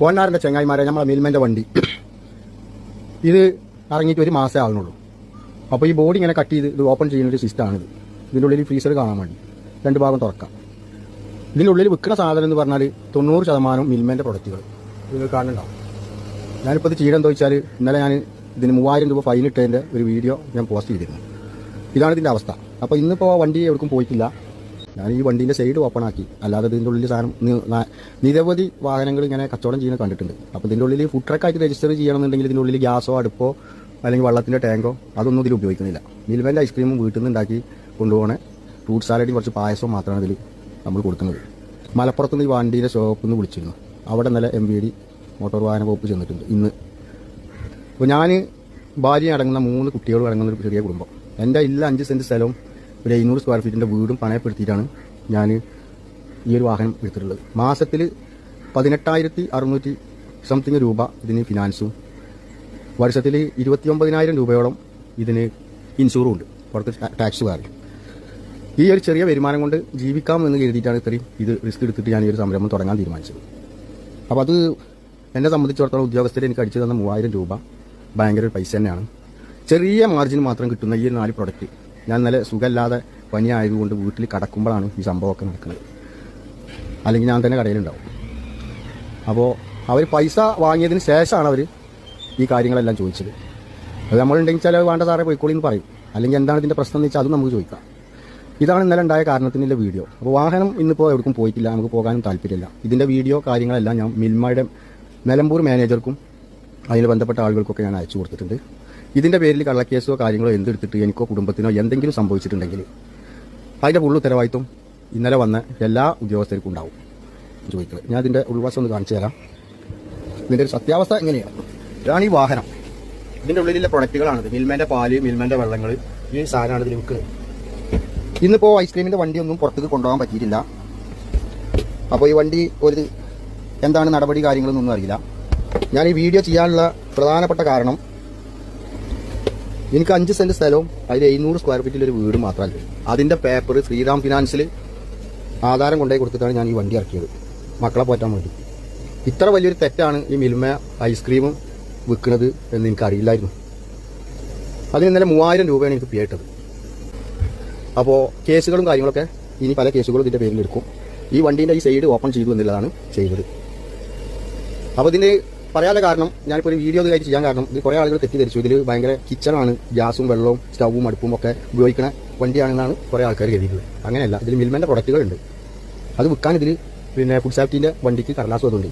പോന്നാറിന്റെ ചെങ്ങായിമാരെ നമ്മളെ മിൽമന്റെ വണ്ടി. ഇത് ഇറങ്ങിയിട്ട് ഒരു മാസമേ ആകുന്നുള്ളൂ അപ്പോൾ ഈ ബോഡി ഇങ്ങനെ കട്ട് ചെയ്ത് ഇത് ഓപ്പൺ ചെയ്യുന്ന ഒരു സിസ്റ്റമാണിത് ഇതിന്റെ ഉള്ളിൽ ഫ്രീസർ കാണാൻ വേണ്ടി. രണ്ട് ഭാഗം തുറക്കാം. ഇതിന്റെ ഉള്ളിൽ വിൽക്കുന്ന സാധനം എന്ന് പറഞ്ഞാൽ തൊണ്ണൂറ് ശതമാനം മിൽമേന്റെ പ്രൊഡക്റ്റുകൾ നിങ്ങൾ കാണുന്നുണ്ടാവും. ഞാനിപ്പോൾ ഇത് ചെയ്യണമെന്ന് ചോദിച്ചാൽ ഇന്നലെ ഞാൻ ഇതിന് മൂവായിരം രൂപ ഫൈൻ ഇട്ടതിന്റെ ഒരു വീഡിയോ ഞാൻ പോസ്റ്റ് ചെയ്തിരുന്നു. ഇതാണ് ഇതിന്റെ അവസ്ഥ. അപ്പോൾ ഇന്നിപ്പോൾ വണ്ടി എവിടേക്കും പോയിട്ടില്ല. ഞാൻ ഈ വണ്ടീന്റെ സൈഡ് ഓപ്പൺ ആക്കി. അല്ലാതെ ഇതിന്റെ ഉള്ളിൽ സാധനം നിരവധി വാഹനങ്ങൾ ഇങ്ങനെ കച്ചവടം ചെയ്യുന്ന കണ്ടിട്ടുണ്ട്. അപ്പോൾ ഇതിന്റെ ഉള്ളിൽ ഫുഡ് ട്രക്ക് ആയിട്ട് രജിസ്റ്റർ ചെയ്യണമെന്നുണ്ടെങ്കിൽ ഇതിന്റെ ഉള്ളിൽ ഗ്യാസോ അടുപ്പോ അല്ലെങ്കിൽ വെള്ളത്തിന്റെ ടാങ്കോ അതൊന്നും ഇതിൽ ഉപയോഗിക്കുന്നില്ല. മിൽമേന്റെ ഐസ്ക്രീമും വീട്ടിൽ നിന്ന് ഉണ്ടാക്കി കൊണ്ടുപോകണേ ഫ്രൂട്ട് സാലഡും കുറച്ച് പായസവും മാത്രമാണ് ഇതിൽ നമ്മൾ കൊടുക്കുന്നത്. മലപ്പുറത്തുനിന്ന് ഈ വണ്ടീന്റെ ഷോപ്പിൽ നിന്ന് വിളിച്ചിരുന്നു. അവിടെ നല്ല എം വി മോട്ടോർ വാഹന വകുപ്പ് ചെന്നിട്ടുണ്ട് ഇന്ന്. അപ്പോൾ ഞാൻ ഭാര്യ അടങ്ങുന്ന മൂന്ന് കുട്ടികളും അടങ്ങുന്ന ഒരു ചെറിയ കുടുംബം. എന്റെ ഇല്ല അഞ്ച് സെന്റ് സ്ഥലവും ഒരു എഴുന്നൂറ് സ്ക്വയർ ഫീറ്റിന്റെ വീടും പണയപ്പെടുത്തിയിട്ടാണ് ഞാൻ ഈ ഒരു വാഹനം എടുത്തിട്ടുള്ളത്. മാസത്തിൽ പതിനെട്ടായിരത്തി അറുന്നൂറ്റി സംതിങ് രൂപ ഇതിന് ഫിനാൻസും വർഷത്തിൽ ഇരുപത്തിയൊമ്പതിനായിരം രൂപയോളം ഇതിന് ഇൻഷൂറും ഉണ്ട് പുറത്ത് ടാക്സ് വേറെ ഈ ഒരു ചെറിയ വരുമാനം കൊണ്ട് ജീവിക്കാം എന്ന് കരുതിയിട്ടാണ് ഇത്രയും ഇത് റിസ്ക് എടുത്തിട്ട് ഞാൻ ഈ ഒരു സംരംഭം തുടങ്ങാൻ തീരുമാനിച്ചത്. അപ്പോൾ അത് എന്നെ സംബന്ധിച്ചിടത്തോളം ഉദ്യോഗസ്ഥർ എനിക്ക് അടിച്ചു തന്ന മൂവായിരം രൂപ ഭയങ്കര ഒരു പൈസ തന്നെയാണ്. ചെറിയ മാർജിൻ മാത്രം കിട്ടുന്ന ഈ നാല് പ്രൊഡക്റ്റ് ഞാൻ ഇന്നലെ സുഖമില്ലാതെ പനിയായതുകൊണ്ട് വീട്ടിൽ കടക്കുമ്പോഴാണ് ഈ സംഭവമൊക്കെ നടക്കുന്നത്. അല്ലെങ്കിൽ ഞാൻ തന്നെ കടയിലുണ്ടാവും. അപ്പോൾ അവർ പൈസ വാങ്ങിയതിന് ശേഷമാണ് അവർ ഈ കാര്യങ്ങളെല്ലാം ചോദിച്ചത്. അത് നമ്മളുണ്ടെങ്കിൽ ചില വേണ്ട സാറേ പോയിക്കോളി എന്ന് പറയും. അല്ലെങ്കിൽ എന്താണ് ഇതിന്റെ പ്രശ്നം എന്ന് വെച്ചാൽ അതും നമുക്ക് ചോദിക്കാം. ഇതാണ് ഇന്നലെ ഉണ്ടായ കാരണത്തിന്റെ വീഡിയോ. അപ്പോൾ വാഹനം ഇന്നിപ്പോൾ എവിടേക്കും പോയിട്ടില്ല. നമുക്ക് പോകാനും താല്പര്യമില്ല. ഇതിന്റെ വീഡിയോ കാര്യങ്ങളെല്ലാം ഞാൻ മിൽമയുടെ നിലമ്പൂർ മാനേജർക്കും അതിൽ ബന്ധപ്പെട്ട ആളുകൾക്കൊക്കെ ഞാൻ അയച്ചു കൊടുത്തിട്ടുണ്ട്. ഇതിന്റെ പേരിൽ കള്ളക്കേസോ കാര്യങ്ങളോ എന്തെടുത്തിട്ട് എനിക്കോ കുടുംബത്തിനോ എന്തെങ്കിലും സംഭവിച്ചിട്ടുണ്ടെങ്കിൽ അതിന്റെ ഫുൾ ഉത്തരവാദിത്വം ഇന്നലെ വന്ന എല്ലാ ഉദ്യോഗസ്ഥർക്കും ഉണ്ടാവും. ചോദിക്കുന്നത് ഞാൻ ഇതിന്റെ ഉൾവശം ഒന്ന് കാണിച്ചു തരാം. ഇതിന്റെ ഒരു സത്യാവസ്ഥ എങ്ങനെയാണ് ഇതാണ് ഈ വാഹനം. ഇതിന്റെ ഉള്ളിലുള്ള പ്രൊഡക്റ്റുകളാണിത്. മിൽമേന്റെ പാൽ മിൽമേന്റെ വെള്ളങ്ങൾ ഈ സാധനമാണ് ഇതിൽ വിൽക്കുന്നത്. ഇന്നിപ്പോൾ ഐസ്ക്രീമിന്റെ വണ്ടിയൊന്നും പുറത്തേക്ക് കൊണ്ടുപോകാൻ പറ്റിയിട്ടില്ല. അപ്പോൾ ഈ വണ്ടി ഒരു എന്താണ് നടപടി കാര്യങ്ങളൊന്നും അറിയില്ല. ഞാൻ ഈ വീഡിയോ ചെയ്യാനുള്ള പ്രധാനപ്പെട്ട കാരണം എനിക്ക് അഞ്ച് സെന്റ് സ്ഥലവും അതിൽ എഴുന്നൂറ് സ്ക്വയർ ഫീറ്റിൽ ഒരു വീട് മാത്രമല്ല. അതിന്റെ പേപ്പർ ശ്രീറാം ഫിനാൻസിൽ ആധാരം കൊണ്ടുപോയി കൊടുത്തിട്ടാണ് ഞാൻ ഈ വണ്ടി ഇറക്കിയത്. മക്കളെ പോറ്റാൻ വേണ്ടി. ഇത്ര വലിയൊരു തെറ്റാണ് ഈ മിൽമ ഐസ്ക്രീമും വിൽക്കുന്നത് എന്ന് എനിക്കറിയില്ലായിരുന്നു അതിന് ഇന്നലെ മൂവായിരം രൂപയാണ് എനിക്ക് പിയേട്ടത് അപ്പോൾ കേസുകളും കാര്യങ്ങളൊക്കെ ഇനി പല കേസുകളും ഇതിന്റെ പേരിൽ എടുക്കും. ഈ വണ്ടീന്റെ ഈ സൈഡ് ഓപ്പൺ ചെയ്തു എന്നുള്ളതാണ് ചെയ്തത്. അപ്പോൾ ഇതിന് പറയാനുള്ള കാരണം ഞാനിപ്പോൾ ഒരു വീഡിയോ കാര്യം ചെയ്യാൻ കാരണം ഇത് കുറേ ആളുകൾ തെറ്റിദ്ധരിച്ചു. ഇതിൽ ഭയങ്കര കിച്ചണാണ്. ഗ്യാസും വെള്ളവും സ്റ്റൗവും അടുപ്പും ഒക്കെ ഉപയോഗിക്കുന്ന വണ്ടിയാണെന്നാണ് കുറേ ആൾക്കാർ കരുതിയിട്ടുള്ളത്. അങ്ങനെയല്ല ഇതിൽ മിൽമേന്റെ പ്രൊഡക്റ്റുകളുണ്ട് അത് വിൽക്കാൻ ഇതിൽ പിന്നെ ഫുഡ് സേഫ്റ്റീന്റെ വണ്ടിക്ക് കടലാസ് അതുണ്ട്